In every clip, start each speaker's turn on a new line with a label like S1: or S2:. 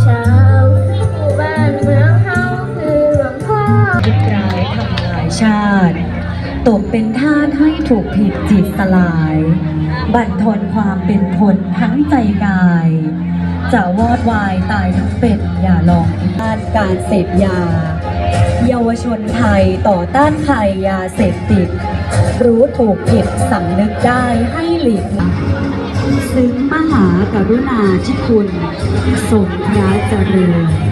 S1: เช้าผู้
S2: ายทำลายชา
S1: ติ ตกเป็นท่าให้ถูกผิดจิตสลาย บั่นทอนความเป็นคนทั้งใจกาย จะวอดวายตายทั้งเป็ดอย่าลองต้านการเสพยา เยาวชนไทยต่อต้านภัยยาเสพติด รู้ถูกผิดสังนึกได้ให้หลีก ซึ้งมหากรุณาธิคุณทรงพระเจริญ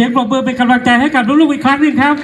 S3: สียงปรบมือเป็นกำลังใจให้กับลูกๆอีกครั้งหนึ่งครับ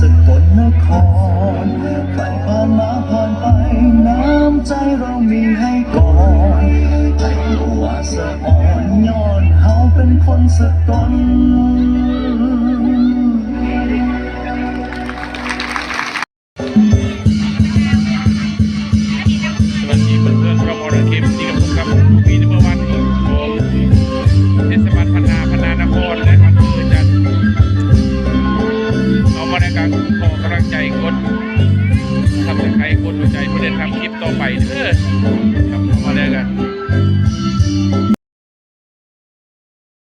S4: สกลนครใครผ่านมาผ่านไป น้ำใจเรามีให้ก่อนให้รู้ว่าสะอ่อนย้อนเฮาเป็นคนสกล
S5: สวัสดีเพื่อนๆรอมอร์เคมซิ